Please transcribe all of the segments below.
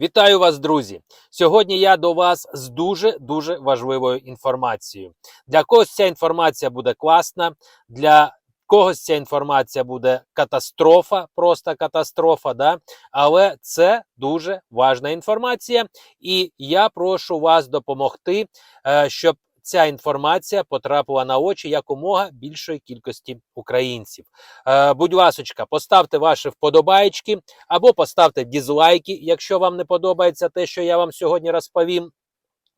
Вітаю вас, друзі! Сьогодні я до вас з дуже дуже важливою інформацією. Для когось ця інформація буде класна, для когось ця інформація буде катастрофа, просто катастрофа. Да? Але це дуже важна інформація, і я прошу вас допомогти, е, щоб ця інформація потрапила на очі якомога більшої кількості українців. Е, Будь ласочка, поставте ваші вподобайки або поставте дізлайки, якщо вам не подобається те, що я вам сьогодні розповім.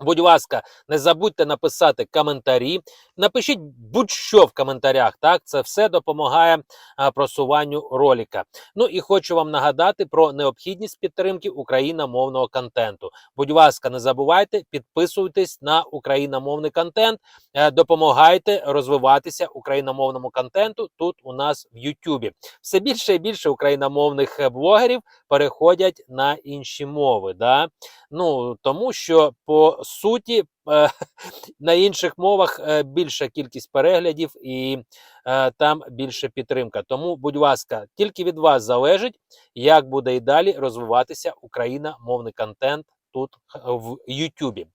Будь ласка, не забудьте написати коментарі. Напишіть будь-що в коментарях. Так, це все допомагає а, просуванню ролика. Ну і хочу вам нагадати про необхідність підтримки україномовного контенту. Будь ласка, не забувайте підписуйтесь на україномовний контент, е, допомагайте розвиватися україномовному контенту тут у нас в Ютубі. Все більше і більше україномовних е, блогерів переходять на інші мови. Да? Ну тому що по суті е, на інших мовах е, більша кількість переглядів і е, там більше підтримка. Тому, будь ласка, тільки від вас залежить, як буде і далі розвиватися україномовний контент тут в Ютубі.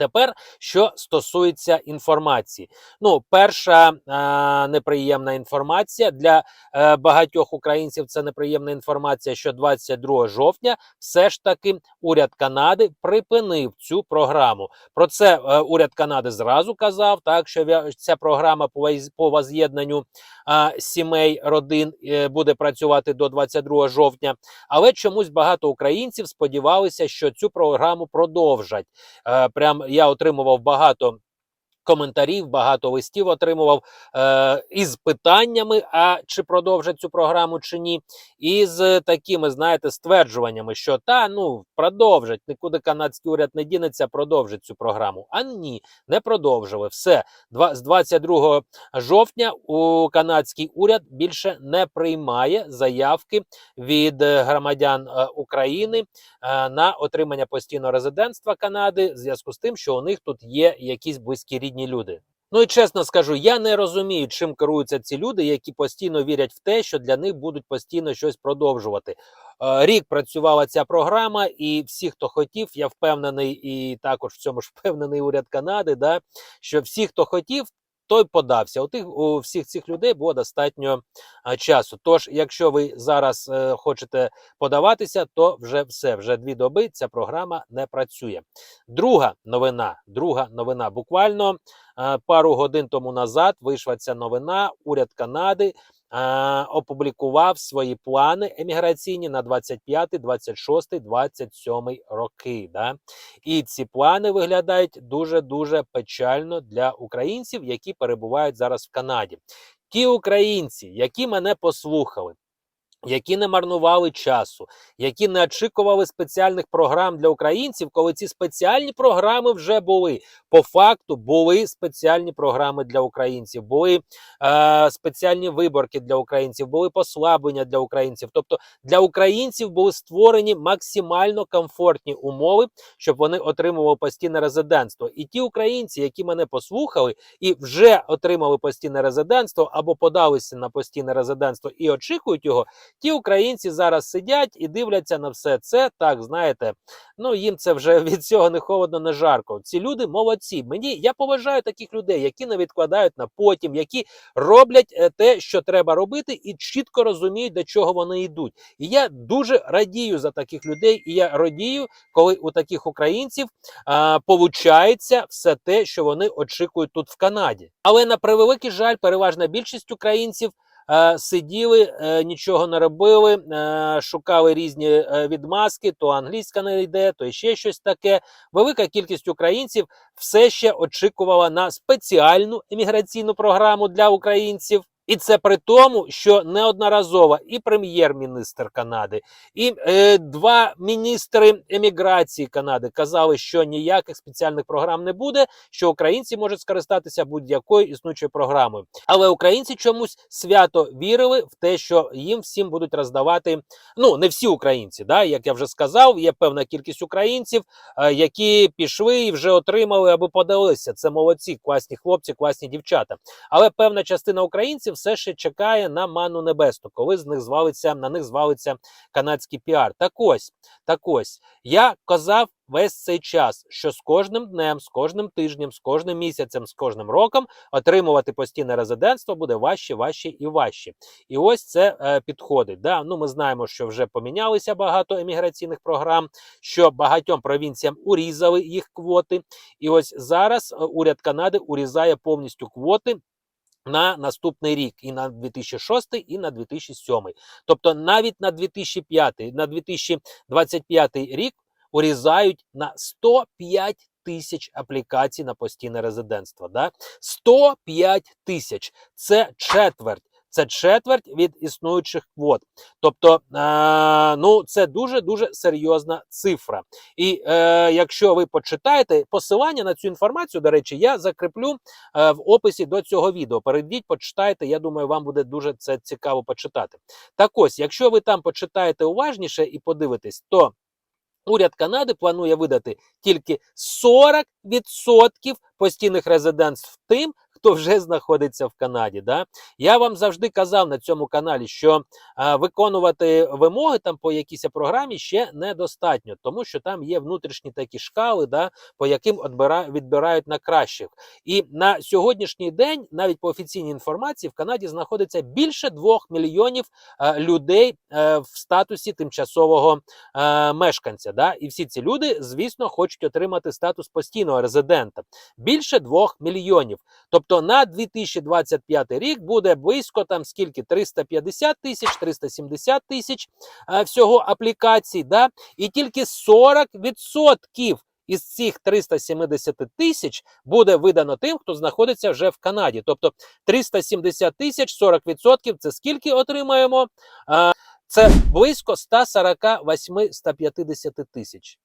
Тепер, що стосується інформації, ну, перша е, неприємна інформація для е, багатьох українців. Це неприємна інформація, що 22 жовтня все ж таки уряд Канади припинив цю програму. Про це е, уряд Канади зразу казав, так що ця програма по по воз'єднанню е, сімей родин е, буде працювати до 22 жовтня. Але чомусь багато українців сподівалися, що цю програму продовжать. Е, прям я отримував багато. Коментарів, багато листів отримував е, із питаннями, а чи продовжать цю програму чи ні, і з такими, знаєте, стверджуваннями, що та ну продовжать, нікуди канадський уряд не дінеться, продовжить цю програму. А ні, не продовжили. Все Два, з 22 жовтня у канадський уряд більше не приймає заявки від е, громадян е, України е, на отримання постійного резидентства Канади в зв'язку з тим, що у них тут є якісь близькі рідні люди. Ну і чесно скажу, я не розумію, чим керуються ці люди, які постійно вірять в те, що для них будуть постійно щось продовжувати. Е, Рік працювала ця програма, і всі, хто хотів, я впевнений, і також в цьому ж впевнений уряд Канади, да, що всі, хто хотів, той подався. У тих у всіх цих людей було достатньо а, часу. Тож, якщо ви зараз е, хочете подаватися, то вже все, вже дві доби ця програма не працює. Друга новина, друга новина. Буквально е, пару годин тому назад вийшла ця новина. Уряд Канади е, опублікував свої плани еміграційні на 25, 26, 27 роки. Да? І ці плани виглядають дуже дуже печально для українців, які перебувають зараз в Канаді. Ті українці, які мене послухали. Які не марнували часу, які не очікували спеціальних програм для українців, коли ці спеціальні програми вже були. По факту були спеціальні програми для українців, були е, спеціальні виборки для українців, були послаблення для українців. Тобто для українців були створені максимально комфортні умови, щоб вони отримували постійне резидентство. І ті українці, які мене послухали і вже отримали постійне резидентство або подалися на постійне резидентство і очікують його. Ті українці зараз сидять і дивляться на все це. Так знаєте, ну їм це вже від цього не холодно, не жарко. Ці люди молодці. Мені я поважаю таких людей, які не відкладають на потім, які роблять е, те, що треба робити, і чітко розуміють, до чого вони йдуть. І я дуже радію за таких людей. І я радію, коли у таких українців а, получається все те, що вони очікують тут в Канаді. Але на превеликий жаль, переважна більшість українців. Е, Сиділи, е, нічого не робили, е, шукали різні відмазки, то англійська не йде, то ще щось таке. Велика кількість українців все ще очікувала на спеціальну еміграційну програму для українців. І це при тому, що неодноразово і прем'єр-міністр Канади, і е, два міністри еміграції Канади казали, що ніяких спеціальних програм не буде, що українці можуть скористатися будь-якою існуючою програмою. Але українці чомусь свято вірили в те, що їм всім будуть роздавати. Ну не всі українці, да, як я вже сказав, є певна кількість українців, е, які пішли і вже отримали або подалися. Це молодці, класні хлопці, класні дівчата. Але певна частина українців все ще чекає на манну небесну, коли з них звалиться на них звалиться канадський піар. Так ось, так ось я казав весь цей час, що з кожним днем, з кожним тижнем, з кожним місяцем, з кожним роком отримувати постійне резидентство буде важче, важче і важче. І ось це е, підходить. Да? Ну, ми знаємо, що вже помінялися багато еміграційних програм, що багатьом провінціям урізали їх квоти. І ось зараз е, уряд Канади урізає повністю квоти. На наступний рік і на 2006, і на 2007. Тобто навіть на 2005, на 2025 рік урізають на 105 тисяч аплікацій на постійне резидентство. Да? 105 тисяч це четверть. Це четверть від існуючих квот. Тобто, е, ну це дуже дуже серйозна цифра. І е, якщо ви почитаєте посилання на цю інформацію, до речі, я закріплю е, в описі до цього відео. Перейдіть, почитайте. Я думаю, вам буде дуже це цікаво почитати. Так ось, якщо ви там почитаєте уважніше і подивитесь, то уряд Канади планує видати тільки 40% постійних резидентств тим, хто вже знаходиться в Канаді. Да? Я вам завжди казав на цьому каналі, що а, виконувати вимоги там по якійсь програмі ще недостатньо, тому що там є внутрішні такі шкали, да, по яким відбирають на кращих. І на сьогоднішній день, навіть по офіційній інформації, в Канаді знаходиться більше двох мільйонів е, людей е, в статусі тимчасового е, мешканця. Да? І всі ці люди, звісно, хочуть отримати статус постійного резидента. Більше двох мільйонів. Тобто на 2025 рік буде близько там скільки 350 тисяч, 370 тисяч е, всього аплікацій, да? і тільки 40% із цих 370 тисяч буде видано тим, хто знаходиться вже в Канаді. Тобто 370 тисяч, 40% це скільки отримаємо? Е, Це близько 148-150 тисяч.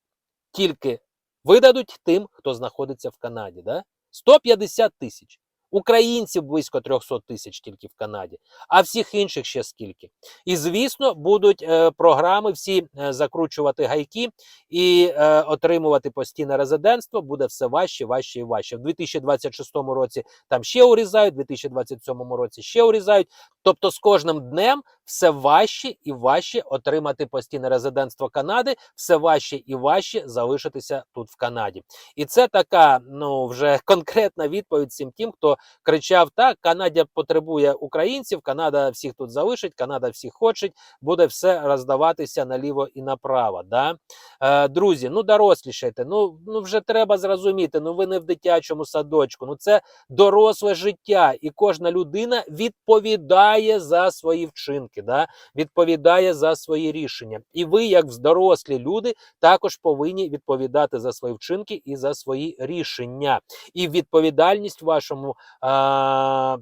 Тільки видадуть тим, хто знаходиться в Канаді. Да? 150 тисяч. Українців близько 300 тисяч тільки в Канаді, а всіх інших ще скільки. І звісно, будуть е, програми всі е, закручувати гайки і е, отримувати постійне резидентство буде все важче, важче і важче. В 2026 році там ще урізають, в 2027 році ще урізають. Тобто з кожним днем все важче і важче отримати постійне резидентство Канади, все важче і важче залишитися тут в Канаді. І це така ну вже конкретна відповідь всім тим, хто кричав: так, Канада потребує українців, Канада всіх тут залишить, Канада всіх хоче, буде все роздаватися наліво і направо. Да? Е, друзі, ну дорослішайте, ну, ну вже треба зрозуміти. Ну ви не в дитячому садочку. Ну це доросле життя, і кожна людина відповідає за свої вчинки, да? відповідає за свої рішення. І ви, як дорослі люди, також повинні відповідати за свої вчинки і за свої рішення. І відповідальність в вашому. А,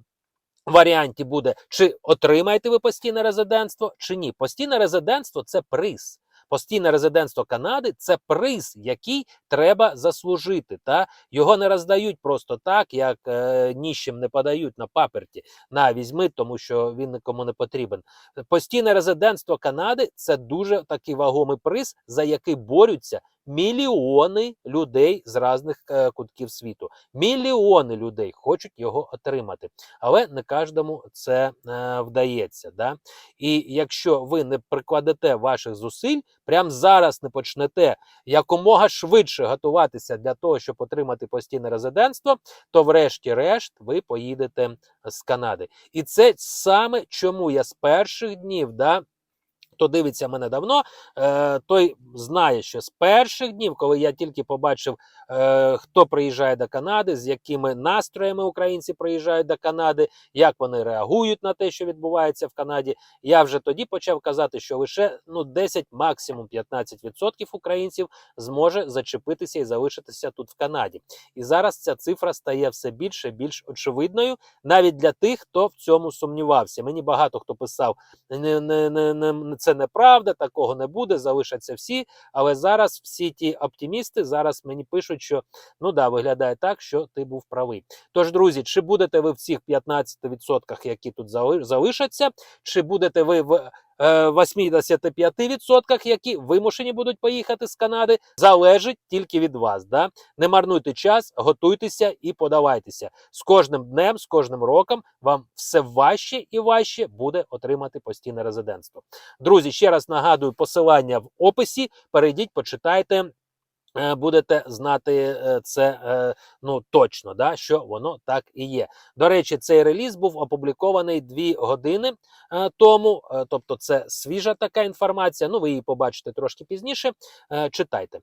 Варіанті буде, чи отримаєте ви постійне резидентство, чи ні. Постійне резидентство це приз. Постійне резидентство Канади це приз, який треба заслужити. Та Його не роздають просто так, як е, ніщим не подають на паперті. На візьми, тому що він нікому не потрібен. Постійне резидентство Канади це дуже такий вагомий приз, за який борються мільйони людей з різних е, кутків світу. Мільйони людей хочуть його отримати, але не кожному це е, вдається. Да? І якщо ви не прикладете ваших зусиль, прямо зараз не почнете якомога швидше готуватися для того, щоб отримати постійне резидентство, то, врешті-решт, ви поїдете з Канади. І це саме чому я з перших днів. да, Хто дивиться мене давно, е, той знає, що з перших днів, коли я тільки побачив, е, хто приїжджає до Канади, з якими настроями українці приїжджають до Канади, як вони реагують на те, що відбувається в Канаді, я вже тоді почав казати, що лише ну 10, максимум 15% українців зможе зачепитися і залишитися тут в Канаді. І зараз ця цифра стає все більше і більш очевидною, навіть для тих, хто в цьому сумнівався. Мені багато хто писав, не, не, не, не це неправда, такого не буде, залишаться всі. Але зараз всі ті оптимісти зараз мені пишуть, що ну да, виглядає так, що ти був правий. Тож, друзі, чи будете ви в цих 15%, які тут зали- залишаться, чи будете ви в 85%, які вимушені будуть поїхати з Канади, залежить тільки від вас. Да? Не марнуйте час, готуйтеся і подавайтеся. З кожним днем, з кожним роком вам все важче і важче буде отримати постійне резидентство. Друзі, ще раз нагадую посилання в описі. Перейдіть, почитайте. Е, Будете знати е, це е, ну точно, да, що воно так і є. До речі, цей реліз був опублікований дві години тому, тобто це свіжа така інформація. Ну, ви її побачите трошки пізніше. Читайте.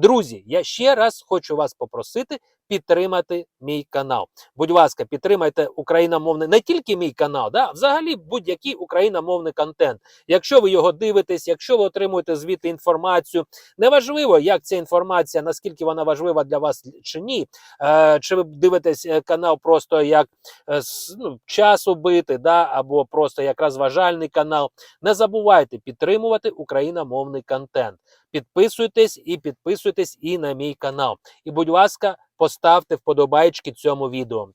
Друзі, я ще раз хочу вас попросити підтримати мій канал. Будь ласка, підтримайте україномовний не тільки мій канал, да, а взагалі будь-який україномовний контент. Якщо ви його дивитесь, якщо ви отримуєте звідти інформацію, неважливо, як ця інформація, наскільки вона важлива для вас чи ні. Е, чи ви дивитесь е, канал просто як е, ну, час убити, да, або просто як розважальний канал. Не забувайте підтримувати україномовний контент. Підписуйтесь і підписуйтесь і на мій канал. І, будь ласка, поставте вподобайки цьому відео.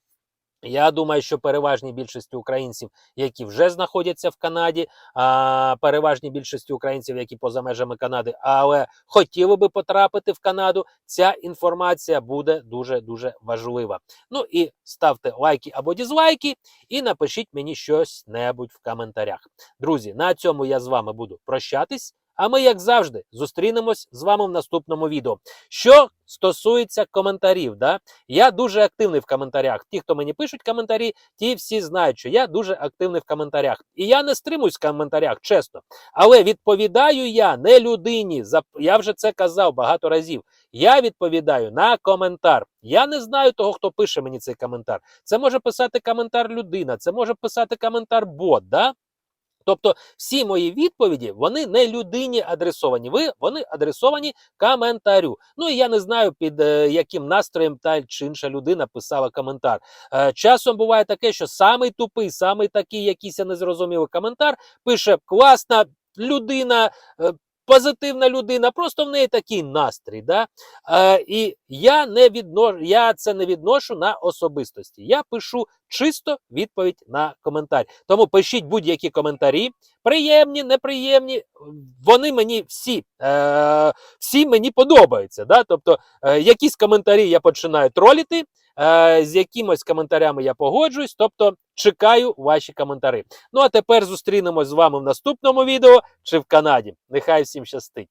Я думаю, що переважній більшості українців, які вже знаходяться в Канаді, а переважній більшості українців, які поза межами Канади, але хотіли би потрапити в Канаду, ця інформація буде дуже дуже важлива. Ну і ставте лайки або дізлайки, і напишіть мені щось небудь в коментарях. Друзі, на цьому я з вами буду прощатись. А ми, як завжди, зустрінемось з вами в наступному відео. Що стосується коментарів, да, я дуже активний в коментарях. Ті, хто мені пишуть коментарі, ті всі знають, що я дуже активний в коментарях. І я не стримуюсь в коментарях, чесно. Але відповідаю я не людині. Я вже це казав багато разів. Я відповідаю на коментар. Я не знаю того, хто пише мені цей коментар. Це може писати коментар людина, це може писати коментар бот. Да? Тобто всі мої відповіді вони не людині адресовані. Ви вони адресовані коментарю. Ну і я не знаю під е, яким настроєм та чи інша людина писала коментар. Е, часом буває таке, що самий тупий, самий такий якийсь незрозумілий коментар пише класна людина. е, Позитивна людина, просто в неї такий настрій. Да? Е, і я не відношу, я це не відношу на особистості. Я пишу чисто відповідь на коментар. Тому пишіть будь-які коментарі, приємні, неприємні. Вони мені всі, е, всі мені подобаються. Да? Тобто, е, якісь коментарі я починаю троліти, з якимось коментарями я погоджуюсь. Тобто, чекаю ваші коментарі. Ну а тепер зустрінемось з вами в наступному відео чи в Канаді. Нехай всім щастить.